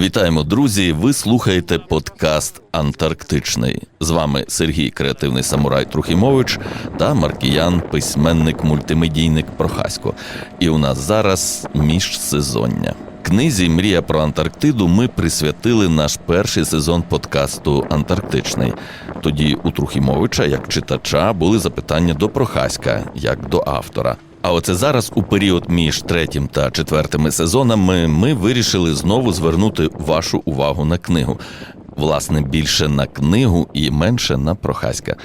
Вітаємо, друзі! Ви слухаєте подкаст Антарктичний. З вами Сергій, креативний самурай Трухімович та Маркіян, письменник, мультимедійник Прохасько. І у нас зараз міжсезоння. Книзі Мрія про Антарктиду ми присвятили наш перший сезон подкасту Антарктичний. Тоді у Трухімовича, як читача, були запитання до Прохаська, як до автора. А оце зараз, у період між третім та четвертими сезонами, ми вирішили знову звернути вашу увагу на книгу. Власне, більше на книгу і менше на Прохаська.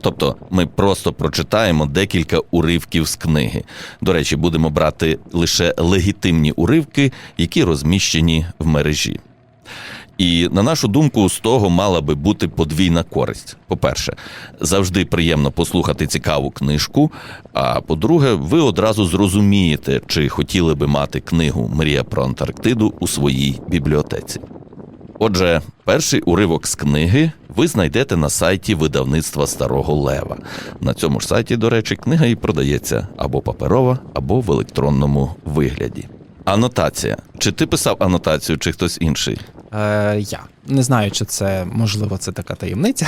Тобто ми просто прочитаємо декілька уривків з книги. До речі, будемо брати лише легітимні уривки, які розміщені в мережі. І на нашу думку, з того мала би бути подвійна користь. По-перше, завжди приємно послухати цікаву книжку. А по-друге, ви одразу зрозумієте, чи хотіли би мати книгу Мрія про Антарктиду у своїй бібліотеці. Отже, перший уривок з книги ви знайдете на сайті видавництва Старого Лева. На цьому ж сайті, до речі, книга і продається або паперова, або в електронному вигляді. Анотація. Чи ти писав анотацію, чи хтось інший? Е, я не знаю, чи це можливо це така таємниця.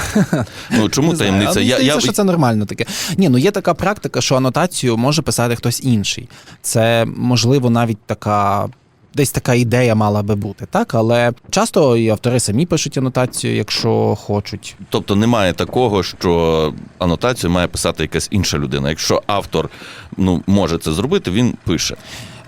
Ну чому Не таємниця? але мені Я, я, що це нормально таке. Ні, ну є така практика, що анотацію може писати хтось інший. Це можливо навіть така. Десь така ідея мала би бути, так але часто і автори самі пишуть анотацію, якщо хочуть. Тобто немає такого, що анотацію має писати якась інша людина. Якщо автор ну, може це зробити, він пише.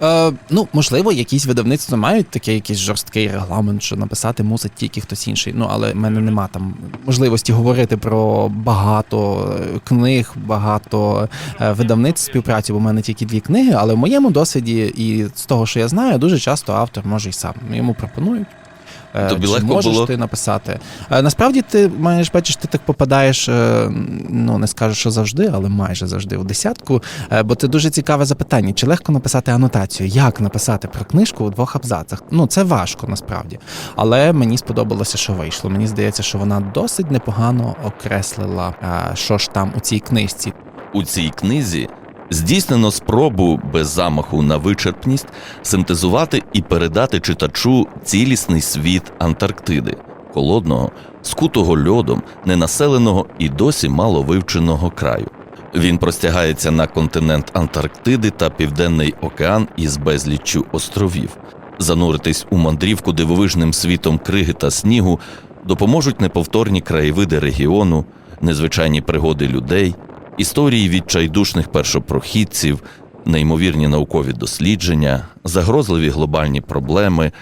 Е, ну, можливо, якісь видавництва мають такий якийсь жорсткий регламент, що написати мусить тільки хтось інший. Ну, але в мене нема там можливості говорити про багато е, книг, багато е, видавництв співпраці, бо в мене тільки дві книги. Але в моєму досвіді і з того, що я знаю, дуже часто автор може й сам. Йому пропонують. Е, Тобі чи легко можеш було? ти написати? Е, Насправді ти маєш бачиш, ти так попадаєш, е, ну не скажу, що завжди, але майже завжди у десятку. Бо це дуже цікаве запитання. Чи легко написати анотацію? Як написати про книжку у двох абзацах? Ну це важко насправді. Але мені сподобалося, що вийшло. Мені здається, що вона досить непогано окреслила, що ж там у цій книжці. У цій книзі здійснено спробу без замаху на вичерпність синтезувати і передати читачу цілісний світ Антарктиди, холодного, скутого льодом, ненаселеного і досі мало вивченого краю. Він простягається на континент Антарктиди та Південний океан із безліччю островів. Зануритись у мандрівку дивовижним світом криги та снігу допоможуть неповторні краєвиди регіону, незвичайні пригоди людей, історії відчайдушних першопрохідців, неймовірні наукові дослідження, загрозливі глобальні проблеми,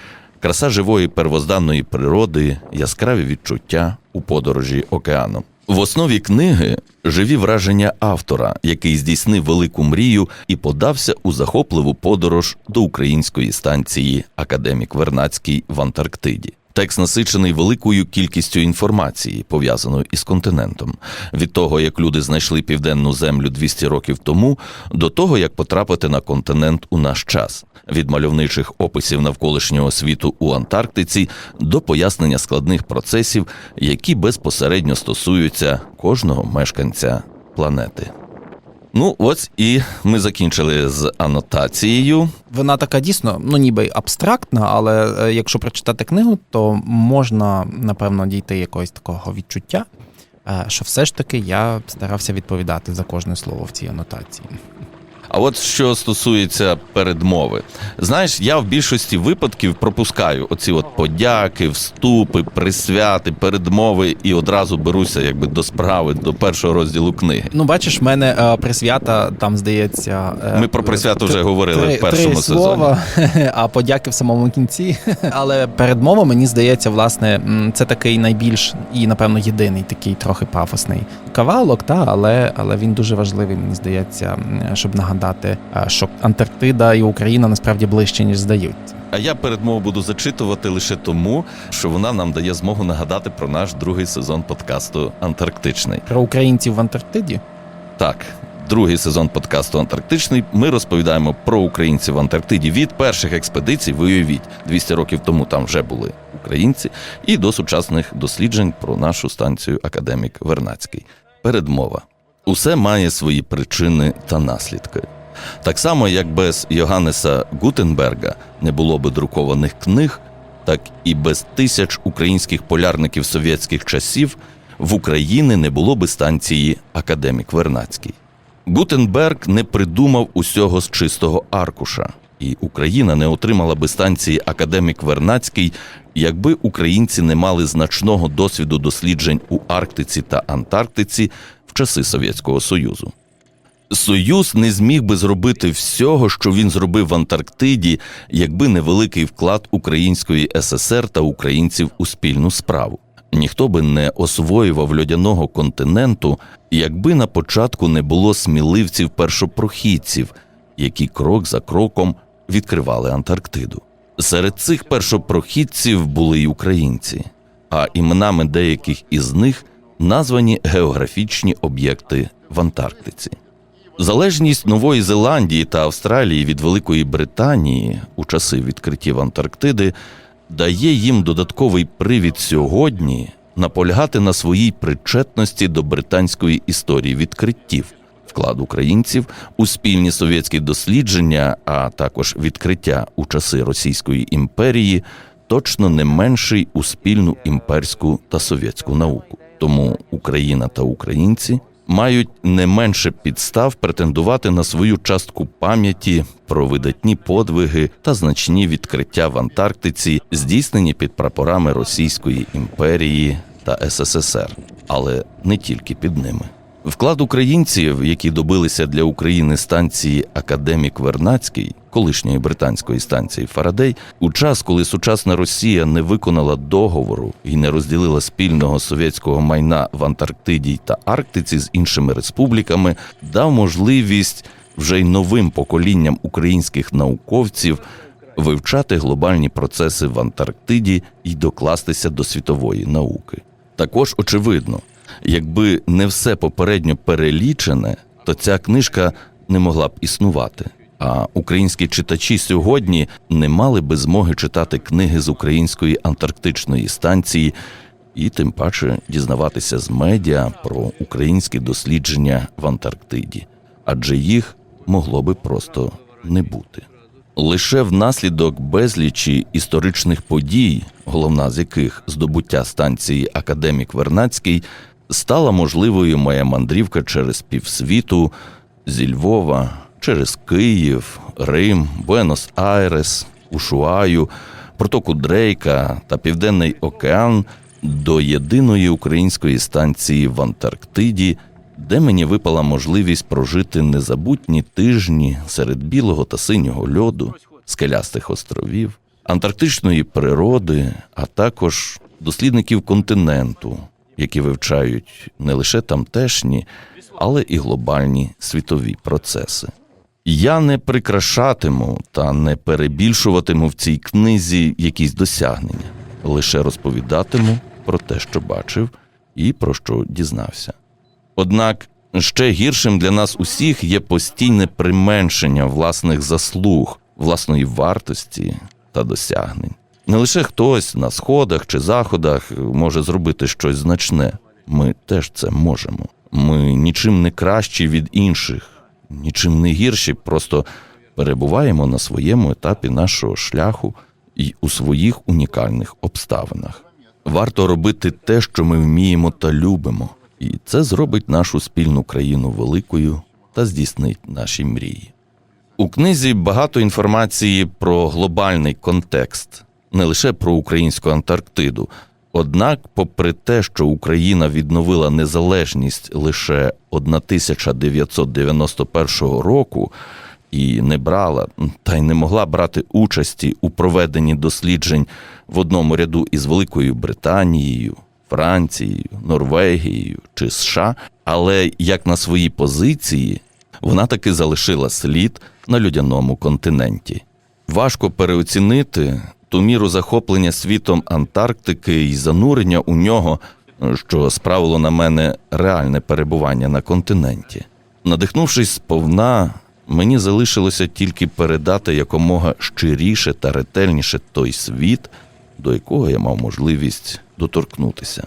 краса живої первозданної природи, яскраві відчуття у подорожі океаном. В основі книги живі враження автора, який здійснив велику мрію і подався у захопливу подорож до української станції Академік Вернацький в Антарктиді. Текст насичений великою кількістю інформації, пов'язаною із континентом, від того, як люди знайшли південну землю 200 років тому, до того, як потрапити на континент у наш час, від мальовничих описів навколишнього світу у Антарктиці до пояснення складних процесів, які безпосередньо стосуються кожного мешканця планети. Ну, ось і ми закінчили з анотацією. Вона така дійсно, ну ніби абстрактна, але е, якщо прочитати книгу, то можна напевно дійти якогось такого відчуття, е, що все ж таки я старався відповідати за кожне слово в цій анотації. А от що стосується передмови, знаєш, я в більшості випадків пропускаю оці от подяки, вступи, присвяти, передмови і одразу беруся якби до справи, до першого розділу книги. Ну, бачиш, в мене е, присвята там здається. е, Ми про присвяту вже говорили три, в першому три сезоні. а подяки в самому кінці. Але передмова, мені здається, власне, це такий найбільш і, напевно, єдиний такий трохи пафосний кавалок, та, але, але він дуже важливий, мені здається, щоб нагадати, е, що Антарктида і Україна насправді ближче, ніж здаються. А я передмову буду зачитувати лише тому, що вона нам дає змогу нагадати про наш другий сезон подкасту Антарктичний. Про українців в Антарктиді. Так, другий сезон подкасту Антарктичний. Ми розповідаємо про українців в Антарктиді від перших експедицій. Ви уявіть, 200 років тому там вже були українці, і до сучасних досліджень про нашу станцію Академік Вернацький. Передмова. Усе має свої причини та наслідки. Так само, як без Йоганнеса Гутенберга не було би друкованих книг, так і без тисяч українських полярників совєтських часів в Україні не було би станції Академік Вернацький. Гутенберг не придумав усього з чистого аркуша, і Україна не отримала би станції Академік Вернацький, якби українці не мали значного досвіду досліджень у Арктиці та Антарктиці в часи Совєтського Союзу. Союз не зміг би зробити всього, що він зробив в Антарктиді, якби не великий вклад Української ССР та українців у спільну справу. Ніхто би не освоював льодяного континенту, якби на початку не було сміливців першопрохідців, які крок за кроком відкривали Антарктиду. Серед цих першопрохідців були й українці, а іменами деяких із них названі географічні об'єкти в Антарктиці. Залежність Нової Зеландії та Австралії від Великої Британії у часи відкриттів Антарктиди дає їм додатковий привід сьогодні наполягати на своїй причетності до британської історії відкриттів, вклад українців у спільні совєтські дослідження, а також відкриття у часи Російської імперії, точно не менший у спільну імперську та совєтську науку. Тому Україна та українці мають не менше підстав претендувати на свою частку пам'яті про видатні подвиги та значні відкриття в Антарктиці, здійснені під прапорами Російської імперії та СССР, але не тільки під ними. Вклад українців, які добилися для України станції Академік Вернацький, колишньої британської станції Фарадей, у час, коли сучасна Росія не виконала договору і не розділила спільного совєтського майна в Антарктиді та Арктиці з іншими республіками, дав можливість вже й новим поколінням українських науковців вивчати глобальні процеси в Антарктиді і докластися до світової науки. Також очевидно, якби не все попередньо перелічене, то ця книжка не могла б існувати. А українські читачі сьогодні не мали би змоги читати книги з української антарктичної станції і тим паче дізнаватися з медіа про українські дослідження в Антарктиді, адже їх могло би просто не бути. Лише внаслідок безлічі історичних подій, головна з яких здобуття станції Академік Вернацький, стала можливою моя мандрівка через півсвіту зі Львова, через Київ, Рим, Буенос-Айрес, Ушуаю, протоку Дрейка та Південний океан до єдиної української станції в Антарктиді, де мені випала можливість прожити незабутні тижні серед білого та синього льоду, скелястих островів, антарктичної природи, а також дослідників континенту, які вивчають не лише тамтешні, але і глобальні світові процеси. Я не прикрашатиму та не перебільшуватиму в цій книзі якісь досягнення, лише розповідатиму про те, що бачив і про що дізнався. Однак ще гіршим для нас усіх є постійне применшення власних заслуг, власної вартості та досягнень. Не лише хтось на сходах чи заходах може зробити щось значне. Ми теж це можемо. Ми нічим не кращі від інших, нічим не гірші, просто перебуваємо на своєму етапі нашого шляху і у своїх унікальних обставинах. Варто робити те, що ми вміємо та любимо, і це зробить нашу спільну країну великою та здійснить наші мрії. У книзі багато інформації про глобальний контекст, не лише про українську Антарктиду. Однак, попри те, що Україна відновила незалежність лише 1991 року і не брала та й не могла брати участі у проведенні досліджень в одному ряду із Великою Британією, Францією, Норвегією чи США, але як на своїй позиції вона таки залишила слід на людяному континенті. Важко переоцінити ту міру захоплення світом Антарктики і занурення у нього, що справило на мене реальне перебування на континенті. Надихнувшись сповна, мені залишилося тільки передати якомога щиріше та ретельніше той світ, до якого я мав можливість доторкнутися.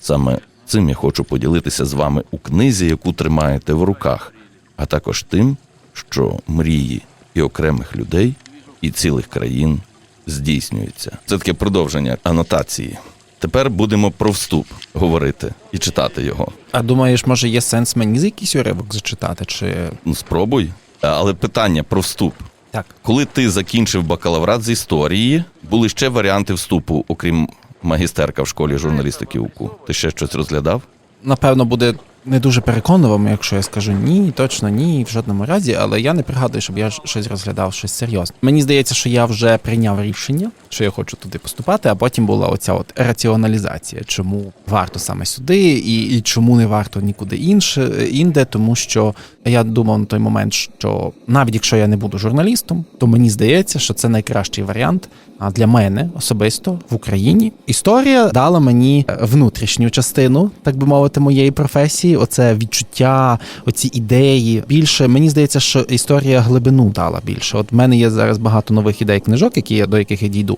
Саме цим я хочу поділитися з вами у книзі, яку тримаєте в руках, а також тим, що мрії і окремих людей, і цілих країн здійснюється. Це таке продовження анотації. Тепер будемо про вступ говорити і читати його. А думаєш, може є сенс мені з якийсь уривок зачитати? Чи Ну, спробуй. Але питання про вступ. так? Коли ти закінчив бакалаврат з історії, були ще варіанти вступу, окрім магістерка в школі журналістики УКУ. Ти ще щось розглядав? Напевно, буде не дуже переконливим, якщо я скажу ні, точно ні, в жодному разі, але я не пригадую, щоб я щось розглядав щось серйозне. Мені здається, що я вже прийняв рішення, що я хочу туди поступати, а потім була оця от раціоналізація, чому варто саме сюди, і, і чому не варто нікуди інше інде, тому що я думав на той момент, що навіть якщо я не буду журналістом, то мені здається, що це найкращий варіант а для мене особисто в Україні. Історія дала мені внутрішню частину, так би мовити, моєї професії. Оце відчуття, оці ідеї. Більше мені здається, що історія глибину дала більше. От в мене є зараз багато нових ідей книжок, які я до яких я дійду.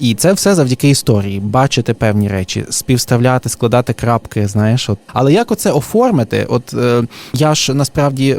І це все завдяки історії. Бачити певні речі, співставляти, складати крапки. Знаєш, от але як оце оформити? От е, я ж насправді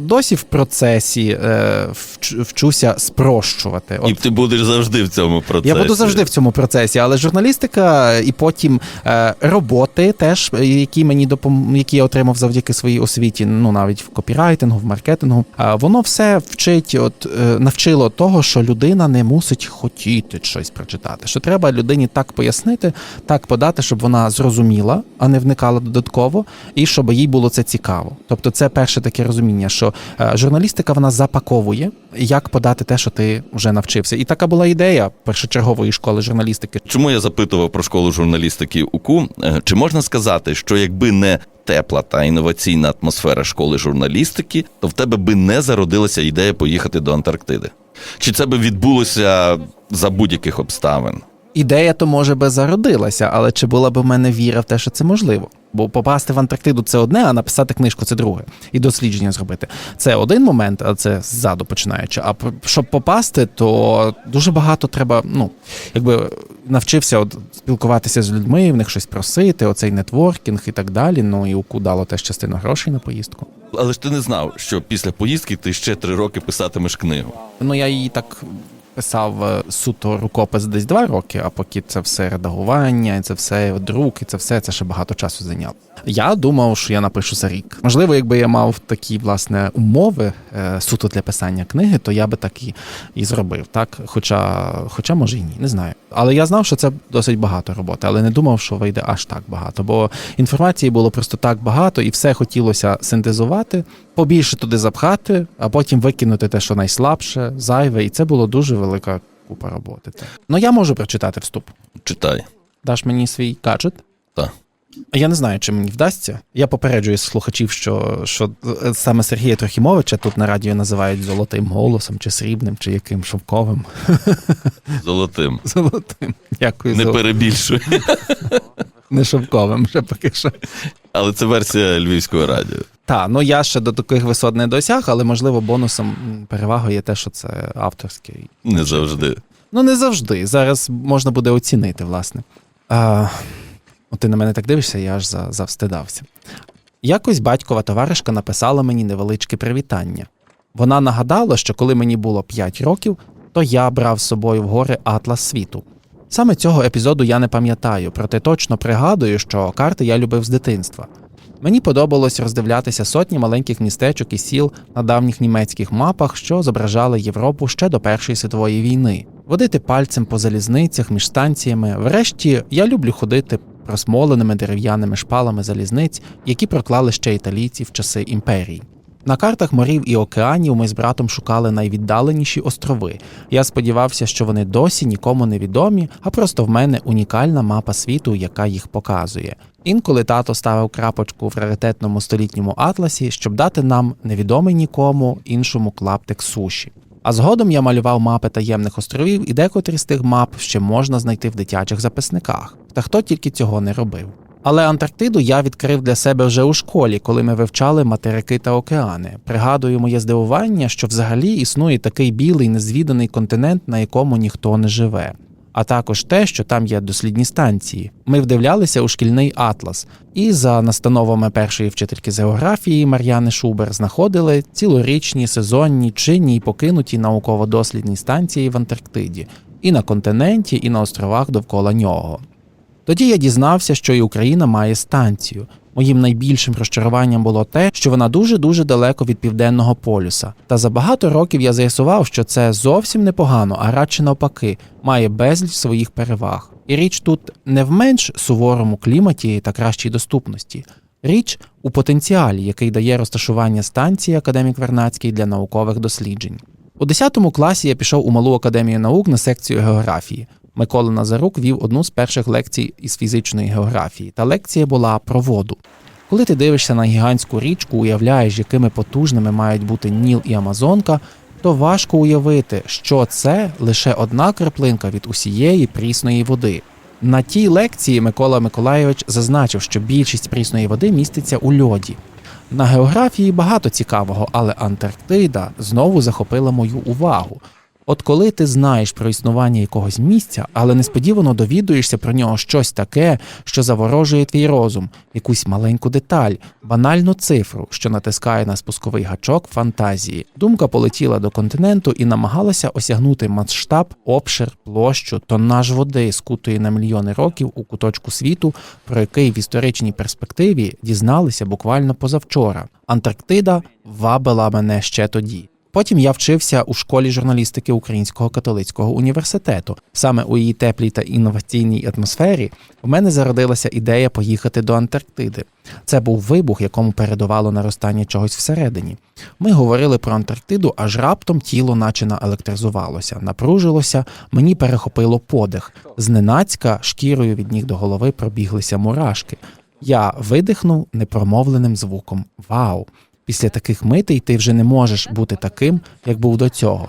досі в процесі е, вч- вчуся спрощувати. От, І ти будеш завжди в цьому процесі. я буду завжди в цьому процесі, але журналістика і потім е, роботи, теж е, які мені допом... які я отримав завдяки своїй освіті, ну навіть в копірайтингу, в маркетингу. е, воно все вчить, от е, навчило того, що людина не мусить хотіти щось прочитати. Що треба людині так пояснити, так подати, щоб вона зрозуміла, а не вникала додатково, і щоб їй було це цікаво. Тобто, це перше таке розуміння, що е, журналістика вона запаковує, як подати те, що ти вже навчився. І така була ідея першочергової школи журналістики. Чому я запитував про школу журналістики УКУ? Е, Чи можна сказати, що якби не тепла та інноваційна атмосфера школи журналістики, то в тебе би не зародилася ідея поїхати до Антарктиди? Чи це би відбулося за будь-яких обставин? Ідея то може би зародилася, але чи була б в мене віра в те, що це можливо? Бо попасти в Антарктиду це одне, а написати книжку це друге. І дослідження зробити. Це один момент, а це ззаду починаючи. А щоб попасти, то дуже багато треба, ну, якби навчився от спілкуватися з людьми, в них щось просити, оцей нетворкінг і так далі. Ну і УКУ дало теж частину грошей на поїздку. Але ж ти не знав, що після поїздки ти ще три роки писатимеш книгу. Ну я її так писав е, суто рукопис десь два роки, а поки це все редагування, і це все друк, і це все це ще багато часу зайняло. Я думав, що я напишу за рік. Можливо, якби я мав такі власне умови е, суто для писання книги, то я би так і, і зробив. Так, хоча, хоча може і ні, не знаю. Але я знав, що це досить багато роботи, але не думав, що вийде аж так багато. Бо інформації було просто так багато, і все хотілося синтезувати, побільше туди запхати, а потім викинути те, що найслабше, зайве, і це було дуже велика купа роботи. Ну я можу прочитати вступ. Читай. Даш мені свій гаджет? Так. Я не знаю, чи мені вдасться. Я попереджую слухачів, що, що е, саме Сергія Трохімовича тут на радіо називають золотим голосом, чи срібним, чи яким шовковим. Золотим. Золотим. Дякую Не за перебільшуй. не шовковим, вже поки що. Але це версія львівського радіо. Так, ну я ще до таких висот не досяг, але можливо бонусом перевагою є те, що це авторський. Не завжди. Ну не завжди. Зараз можна буде оцінити, власне. А, от ти на мене так дивишся, я аж завстидався. Якось батькова товаришка написала мені невеличке привітання. Вона нагадала, що коли мені було 5 років, то я брав з собою в гори Атлас світу. Саме цього епізоду я не пам'ятаю, проте точно пригадую, що карти я любив з дитинства. Мені подобалось роздивлятися сотні маленьких містечок і сіл на давніх німецьких мапах, що зображали Європу ще до Першої світової війни, водити пальцем по залізницях між станціями. Врешті я люблю ходити просмоленими дерев'яними шпалами залізниць, які проклали ще італійці в часи імперії. На картах морів і океанів ми з братом шукали найвіддаленіші острови. Я сподівався, що вони досі нікому не відомі, а просто в мене унікальна мапа світу, яка їх показує. Інколи тато ставив крапочку в раритетному столітньому атласі, щоб дати нам невідомий нікому іншому клаптик суші. А згодом я малював мапи таємних островів, і декотрі з тих мап ще можна знайти в дитячих записниках. Та хто тільки цього не робив. Але Антарктиду я відкрив для себе вже у школі, коли ми вивчали материки та океани. Пригадую моє здивування, що взагалі існує такий білий незвіданий континент, на якому ніхто не живе. А також те, що там є дослідні станції. Ми вдивлялися у шкільний атлас, і за настановами першої вчительки з географії Мар'яни Шубер знаходили цілорічні, сезонні, чинні й покинуті науково-дослідні станції в Антарктиді. і на континенті, і на островах довкола нього. Тоді я дізнався, що і Україна має станцію. Моїм найбільшим розчаруванням було те, що вона дуже дуже далеко від південного полюса. Та за багато років я з'ясував, що це зовсім непогано, а радше навпаки, має безліч своїх переваг. І річ тут не в менш суворому кліматі та кращій доступності. Річ у потенціалі, який дає розташування станції Академік Вернацький для наукових досліджень. У 10 класі я пішов у малу академію наук на секцію географії. Микола Назарук вів одну з перших лекцій із фізичної географії, та лекція була про воду. Коли ти дивишся на гігантську річку, уявляєш, якими потужними мають бути Ніл і Амазонка, то важко уявити, що це лише одна краплинка від усієї прісної води. На тій лекції Микола Миколайович зазначив, що більшість прісної води міститься у льоді. На географії багато цікавого, але Антарктида знову захопила мою увагу. От коли ти знаєш про існування якогось місця, але несподівано довідуєшся про нього щось таке, що заворожує твій розум, якусь маленьку деталь, банальну цифру, що натискає на спусковий гачок фантазії. Думка полетіла до континенту і намагалася осягнути масштаб, обшир, площу, тоннаж води, скутої на мільйони років у куточку світу, про який в історичній перспективі дізналися буквально позавчора. Антарктида вабила мене ще тоді. Потім я вчився у школі журналістики Українського католицького університету. Саме у її теплій та інноваційній атмосфері в мене зародилася ідея поїхати до Антарктиди. Це був вибух, якому передувало наростання чогось всередині. Ми говорили про Антарктиду, аж раптом тіло наче наелектризувалося, напружилося, мені перехопило подих. Зненацька шкірою від ніг до голови пробіглися мурашки. Я видихнув непромовленим звуком Вау! Після таких митей ти вже не можеш бути таким, як був до цього.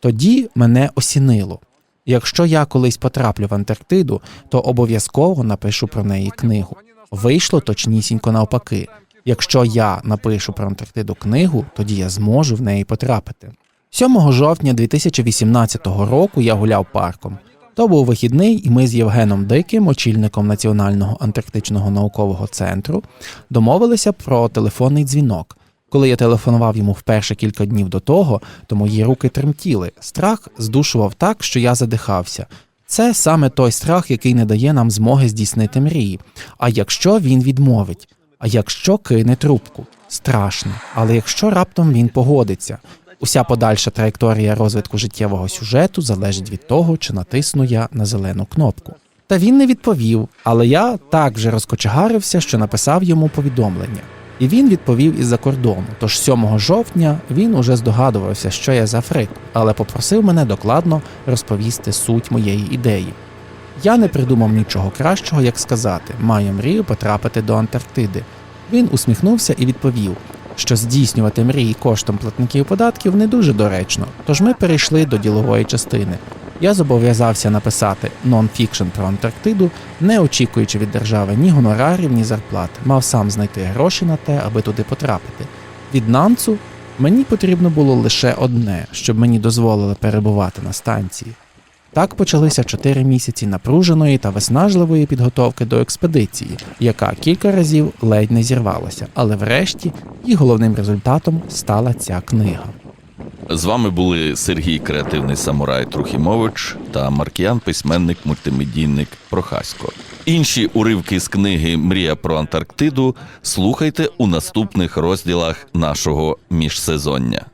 Тоді мене осінило. Якщо я колись потраплю в Антарктиду, то обов'язково напишу про неї книгу. Вийшло точнісінько навпаки. Якщо я напишу про Антарктиду книгу, тоді я зможу в неї потрапити. 7 жовтня 2018 року я гуляв парком. То був вихідний, і ми з Євгеном Диким, очільником Національного антарктичного наукового центру, домовилися про телефонний дзвінок. Коли я телефонував йому вперше кілька днів до того, то мої руки тремтіли. Страх здушував так, що я задихався. Це саме той страх, який не дає нам змоги здійснити мрії. А якщо він відмовить? А якщо кине трубку? Страшно. Але якщо раптом він погодиться, уся подальша траєкторія розвитку життєвого сюжету залежить від того, чи натисну я на зелену кнопку. Та він не відповів, але я так вже розкочегарився, що написав йому повідомлення. І він відповів із-за кордону. Тож 7 жовтня він уже здогадувався, що я за фрик, але попросив мене докладно розповісти суть моєї ідеї. Я не придумав нічого кращого, як сказати, маю мрію потрапити до Антарктиди. Він усміхнувся і відповів, що здійснювати мрії коштом платників податків не дуже доречно, тож ми перейшли до ділової частини. Я зобов'язався написати нон-фікшн про Антарктиду, не очікуючи від держави ні гонорарів, ні зарплат. Мав сам знайти гроші на те, аби туди потрапити. Від Нанцу мені потрібно було лише одне, щоб мені дозволили перебувати на станції. Так почалися чотири місяці напруженої та виснажливої підготовки до експедиції, яка кілька разів ледь не зірвалася, але врешті її головним результатом стала ця книга. З вами були Сергій Креативний Самурай Трухімович та Маркіян, письменник, мультимедійник Прохасько. Інші уривки з книги Мрія про Антарктиду слухайте у наступних розділах нашого міжсезоння.